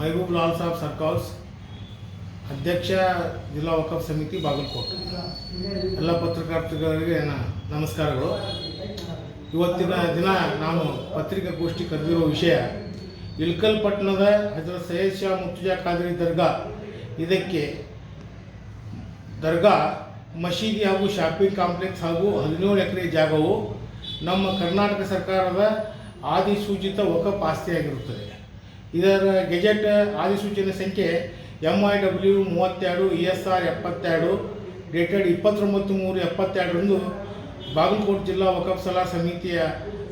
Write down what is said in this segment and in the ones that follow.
Mehboob Lal Sab circles ಅಧ್ಯಕ್ಷ ಜಿಲ್ಲಾ ವಕಫ್ ಸಮಿತಿ ಬಾಗಲಕೋಟೆ. ಎಲ್ಲ ಪತ್ರಕರ್ತರಿಗೆ ನಮಸ್ಕಾರಗಳು. ಇವತ್ತಿನ ದಿನ ನಾನು ಪತ್ರಿಕಾಗೋಷ್ಠಿ ಕರೆದಿರುವ ವಿಷಯ ಇಲ್ಕಲ್ ಪಟ್ಟಣದ ಹಜರತ್ ಸೈಯದ್ ಶಾ ಮುರ್ತುಜಾ ಖಾದ್ರಿ ದರ್ಗಾ. ಇದಕ್ಕೆ ದರ್ಗಾ, ಮಸೀದಿ ಹಾಗೂ ಶಾಪಿಂಗ್ ಕಾಂಪ್ಲೆಕ್ಸ್ ಹಾಗೂ ಹದಿನೇಳು ಎಕರೆ ಜಾಗವು ನಮ್ಮ ಕರ್ನಾಟಕ ಸರ್ಕಾರದ ಆದಿಸೂಚಿತ ವಕಫ್ ಆಸ್ತಿಯಾಗಿರುತ್ತದೆ. ಇದರ ಗೆಜೆಟ್ ಅಧಿಸೂಚನೆ ಸಂಖ್ಯೆ ಎಂ ಐ ಡಬ್ಲ್ಯೂ ಮೂವತ್ತೆರಡು ಇ ಎಸ್ ಆರ್ ಎಪ್ಪತ್ತೆರಡು ಡೇಟೆಡ್ ಇಪ್ಪತ್ತೊಂಬತ್ತು ಮೂರು ಎಪ್ಪತ್ತೆರಡರಂದು ಬಾಗಲಕೋಟೆ ಜಿಲ್ಲಾ ವಕಫ್ ಸಲಹಾ ಸಮಿತಿಯ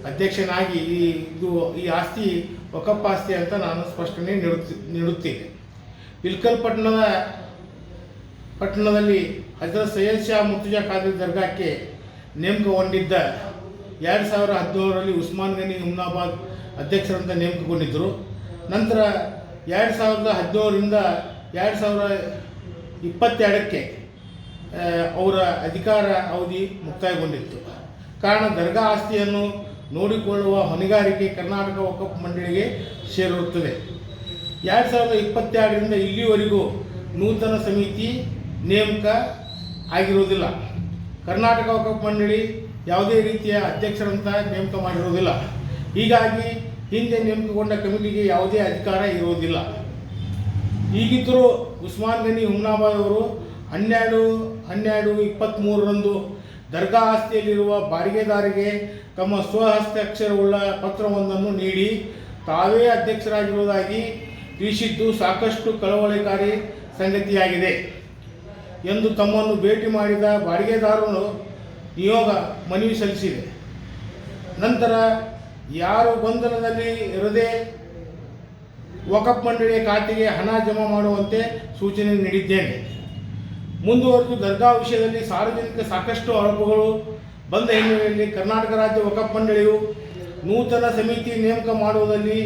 ಅಧ್ಯಕ್ಷನಾಗಿ ಈ ಇದು, ಈ ಆಸ್ತಿ ವಕಫ್ ಆಸ್ತಿ ಅಂತ ನಾನು ಸ್ಪಷ್ಟನೆ ನೀಡುತ್ತಿ, ನೀಡುತ್ತೇನೆ. ಇಲ್ಕಲ್ ಪಟ್ಟಣದ ಪಟ್ಟಣದಲ್ಲಿ ಹಜರತ್ ಸೈಯದ್ ಶಾ ಮುರ್ತುಜಾ ಖಾದ್ರಿ ದರ್ಗಾಕ್ಕೆ ನೇಮಕಗೊಂಡಿದ್ದ ಎರಡು ಸಾವಿರ ಹದಿನೇಳರಲ್ಲಿ ಉಸ್ಮಾನ್ ಗನಿ ಹುಮ್ನಾಬಾದ್ ಅಧ್ಯಕ್ಷರಂತ ನೇಮಕಗೊಂಡಿದ್ದರು. ನಂತರ ಎರಡು ಸಾವಿರದ ಹದಿನೇಳರಿಂದ ಎರಡು ಸಾವಿರ ಇಪ್ಪತ್ತೆರಡಕ್ಕೆ ಅವರ ಅಧಿಕಾರ ಅವಧಿ ಮುಕ್ತಾಯಗೊಂಡಿತ್ತು. ಕಾರಣ ದರ್ಗಾ ಆಸ್ತಿಯನ್ನು ನೋಡಿಕೊಳ್ಳುವ ಹೊಣೆಗಾರಿಕೆ ಕರ್ನಾಟಕ ವಕಫ್ ಮಂಡಳಿಗೆ ಸೇರಿರುತ್ತದೆ. ಎರಡು ಸಾವಿರದ ಇಪ್ಪತ್ತೆರಡರಿಂದ ಇಲ್ಲಿವರೆಗೂ ನೂತನ ಸಮಿತಿ ನೇಮಕ ಆಗಿರುವುದಿಲ್ಲ. ಕರ್ನಾಟಕ ವಕಫ್ ಮಂಡಳಿ ಯಾವುದೇ ರೀತಿಯ ಅಧ್ಯಕ್ಷರಂತ ನೇಮಕ ಮಾಡಿರುವುದಿಲ್ಲ. ಹೀಗಾಗಿ ಹಿಂದೆ ನೇಮಕಗೊಂಡ ಕಮಿಟಿಗೆ ಯಾವುದೇ ಅಧಿಕಾರ ಇರುವುದಿಲ್ಲ. ಈಗಿದ್ದರೂ ಉಸ್ಮಾನ್ ಗನಿ ಹುಮ್ನಾಬಾದ್ ಅವರು ಹನ್ನೆರಡು ಹನ್ನೆರಡು ಇಪ್ಪತ್ತ್ಮೂರರಂದು ದರ್ಗಾ ಆಸ್ತಿಯಲ್ಲಿರುವ ಬಾಡಿಗೆದಾರಿಗೆ ತಮ್ಮ ಸ್ವಹಸ್ತಾಕ್ಷರವುಳ್ಳ ಪತ್ರವೊಂದನ್ನು ನೀಡಿ ತಾವೇ ಅಧ್ಯಕ್ಷರಾಗಿರುವುದಾಗಿ ತಿಳಿಸಿದ್ದು ಸಾಕಷ್ಟು ಕಳವಳಿಕಾರಿ ಸಂಗತಿಯಾಗಿದೆ ಎಂದು ತಮ್ಮನ್ನು ಭೇಟಿ ಮಾಡಿದ ಬಾಡಿಗೆದಾರರು ನಿಯೋಗ ಮನವಿ ಸಲ್ಲಿಸಿದೆ. ನಂತರ ಯಾರು ಬಂಧನದಲ್ಲಿ ಇರದೆ ವಕಪ್ ಮಂಡಳಿಯ ಖಾತೆಗೆ ಹಣ ಜಮಾ ಮಾಡುವಂತೆ ಸೂಚನೆ ನೀಡಿದ್ದೇನೆ. ಮುಂದುವರೆದು ದರ್ಗಾ ವಿಷಯದಲ್ಲಿ ಸಾರ್ವಜನಿಕ ಸಾಕಷ್ಟು ಆರೋಪಗಳು ಬಂದ ಹಿನ್ನೆಲೆಯಲ್ಲಿ ಕರ್ನಾಟಕ ರಾಜ್ಯ ವಕಪ್ ಮಂಡಳಿಯು ನೂತನ ಸಮಿತಿ ನೇಮಕ ಮಾಡುವುದಲ್ಲಿ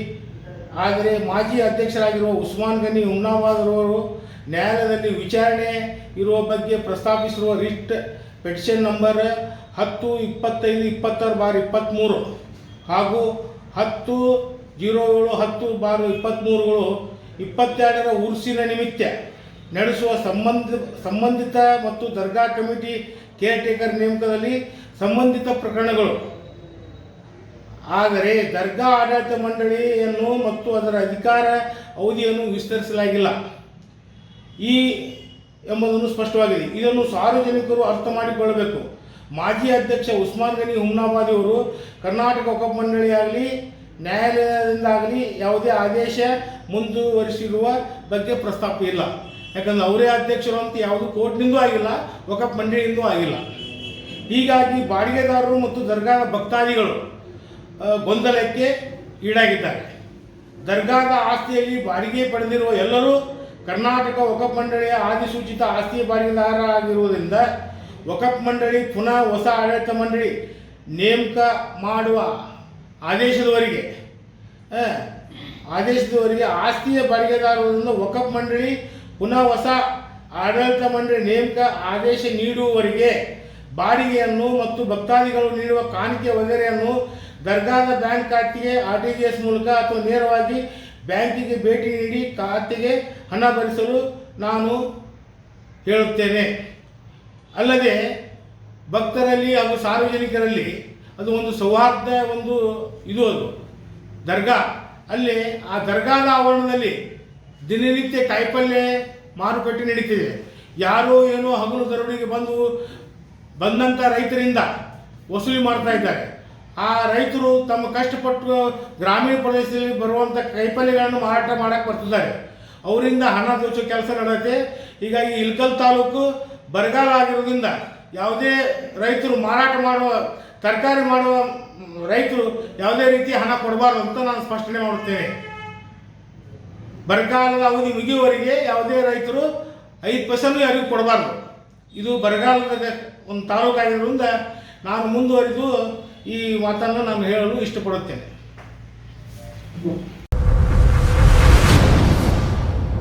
ಆದರೆ ಮಾಜಿ ಅಧ್ಯಕ್ಷರಾಗಿರುವ ಉಸ್ಮಾನ್ ಗನಿ ಹುಮ್ನಾಬಾದ್ ಅವರು ನ್ಯಾಯಾಲಯದಲ್ಲಿ ವಿಚಾರಣೆ ಇರುವ ಬಗ್ಗೆ ಪ್ರಸ್ತಾಪಿಸಿರುವ ರಿಟ್ ಪೆಟಿಷನ್ ನಂಬರ್ ಹತ್ತು ಇಪ್ಪತ್ತೈದು ಇಪ್ಪತ್ತಾರು ಬಾರ್ ಇಪ್ಪತ್ತ್ಮೂರು ಹಾಗೂ ಹತ್ತು ಜೀರೋ ಏಳು ಹತ್ತು ಬಾರು ಇಪ್ಪತ್ತ್ಮೂರುಗಳು ಇಪ್ಪತ್ತೆರಡರ ಉರ್ಸಿನ ನಿಮಿತ್ತ ನಡೆಸುವ ಸಂಬಂಧ, ಸಂಬಂಧಿತ ಮತ್ತು ದರ್ಗಾ ಕಮಿಟಿ ಕೇರ್ಟೇಕರ್ ನೇಮಕದಲ್ಲಿ ಸಂಬಂಧಿತ ಪ್ರಕರಣಗಳು. ಆದರೆ ದರ್ಗಾ ಆಡಳಿತ ಮಂಡಳಿಯನ್ನು ಮತ್ತು ಅದರ ಅಧಿಕಾರ ಅವಧಿಯನ್ನು ವಿಸ್ತರಿಸಲಾಗಿಲ್ಲ. ಈ ಎಂಬುದನ್ನು ಸ್ಪಷ್ಟವಾಗಿದೆ. ಇದನ್ನು ಸಾರ್ವಜನಿಕರು ಅರ್ಥ ಮಾಡಿಕೊಳ್ಳಬೇಕು. ಮಾಜಿ ಅಧ್ಯಕ್ಷ ಉಸ್ಮಾನ್ ಗನಿ ಹುಮ್ನಾಬಾದಿ ಅವರು ಕರ್ನಾಟಕ ವಕಫ್ ಮಂಡಳಿಯಾಗಲಿ ನ್ಯಾಯಾಲಯದಿಂದಾಗಲಿ ಯಾವುದೇ ಆದೇಶ ಮುಂದುವರಿಸಿರುವ ಬಗ್ಗೆ ಪ್ರಸ್ತಾಪ ಇಲ್ಲ. ಯಾಕಂದ್ರೆ ಅವರೇ ಅಧ್ಯಕ್ಷರು ಅಂತ ಯಾವುದು ಕೋರ್ಟ್ನಿಂದೂ ಆಗಿಲ್ಲ ವಕಫ್ ಮಂಡಳಿಯಿಂದೂ ಆಗಿಲ್ಲ. ಹೀಗಾಗಿ ಬಾಡಿಗೆದಾರರು ಮತ್ತು ದರ್ಗಾ ಭಕ್ತಾದಿಗಳು ಗೊಂದಲಕ್ಕೆ ಈಡಾಗಿದ್ದಾರೆ. ದರ್ಗಾದ ಆಸ್ತಿಯಲ್ಲಿ ಬಾಡಿಗೆ ಪಡೆದಿರುವ ಎಲ್ಲರೂ ಕರ್ನಾಟಕ ವಕಫ್ ಮಂಡಳಿಯ ಆದಿಸೂಚಿತ ಆಸ್ತಿ ಬಾಡಿಗೆದಾರರಾಗಿರುವುದರಿಂದ ವಕಫ್ ಮಂಡಳಿ, ಪುನಃ ಹೊಸ ಆಡಳಿತ ಮಂಡಳಿ ನೇಮಕ ಮಾಡುವ ಆದೇಶದವರಿಗೆ ಆದೇಶದವರಿಗೆ ಆಸ್ತಿಯ ಬಾಡಿಗೆದಾರರಿಂದ ವಕಫ್ ಮಂಡಳಿ, ಪುನಃ ಹೊಸ ಆಡಳಿತ ಮಂಡಳಿ ನೇಮಕ ಆದೇಶ ನೀಡುವವರಿಗೆ ಬಾಡಿಗೆಯನ್ನು ಮತ್ತು ಭಕ್ತಾದಿಗಳು ನೀಡುವ ಕಾಣಿಕೆ ವಗರೆಯನ್ನು ದರ್ಗಾದ ಬ್ಯಾಂಕ್ ಖಾತೆಗೆ, ಆರ್ ಟಿ ಜಿ ಎಸ್ ಮೂಲಕ ಅಥವಾ ನೇರವಾಗಿ ಬ್ಯಾಂಕಿಗೆ ಭೇಟಿ ನೀಡಿ ಖಾತೆಗೆ ಹಣ ಭರಿಸಲು ನಾನು ಹೇಳುತ್ತೇನೆ. ಅಲ್ಲದೆ ಭಕ್ತರಲ್ಲಿ ಹಾಗೂ ಸಾರ್ವಜನಿಕರಲ್ಲಿ ಅದು ಒಂದು ಸೌಹಾರ್ದ, ಒಂದು ಇದು ಅದು, ದರ್ಗಾ. ಅಲ್ಲಿ ಆ ದರ್ಗಾದ ಆವರಣದಲ್ಲಿ ದಿನನಿತ್ಯ ಕಾಯಿಪಲ್ಯ ಮಾರುಕಟ್ಟೆ ನಡೀತಿದೆ. ಯಾರೋ ಏನೋ ಹಗಲು ದರೋಡಿಗೆ ಬಂದು ಬಂದಂಥ ರೈತರಿಂದ ವಸೂಲಿ ಮಾಡ್ತಾ ಇದ್ದಾರೆ. ಆ ರೈತರು ತಮ್ಮ ಕಷ್ಟಪಟ್ಟು ಗ್ರಾಮೀಣ ಪ್ರದೇಶದಲ್ಲಿ ಬರುವಂಥ ಕೈಪಲ್ಯಗಳನ್ನು ಮಾರಾಟ ಮಾಡಕ್ಕೆ ಬರ್ತಿದ್ದಾರೆ. ಅವರಿಂದ ಹಣ ದೋಚೋ ಕೆಲಸ ನಡೆಯುತ್ತೆ ಹೀಗಾಗಿ ಇಲ್ಕಲ್ ತಾಲೂಕು ಬರಗಾಲ ಆಗಿರೋದ್ರಿಂದ ಯಾವುದೇ ರೈತರು ಮಾರಾಟ ಮಾಡುವ, ತರಕಾರಿ ಮಾಡುವ ರೈತರು ಯಾವುದೇ ರೀತಿ ಹಣ ಕೊಡಬಾರ್ದು ಅಂತ ನಾನು ಸ್ಪಷ್ಟನೆ ಮಾಡುತ್ತೇನೆ. ಬರಗಾಲದ ಅವಧಿ ಮುಗಿಯುವವರೆಗೆ ಯಾವುದೇ ರೈತರು ಐದು ಪೈಸೆನೂ ಯಾರಿಗೂ ಕೊಡಬಾರ್ದು. ಇದು ಬರಗಾಲದ ಒಂದು ತಾಲೂಕಾಗಿರೋದ್ರಿಂದ ನಾನು ಮುಂದುವರಿದು ಈ ಮಾತನ್ನು ನಾನು ಹೇಳಲು ಇಷ್ಟಪಡುತ್ತೇನೆ.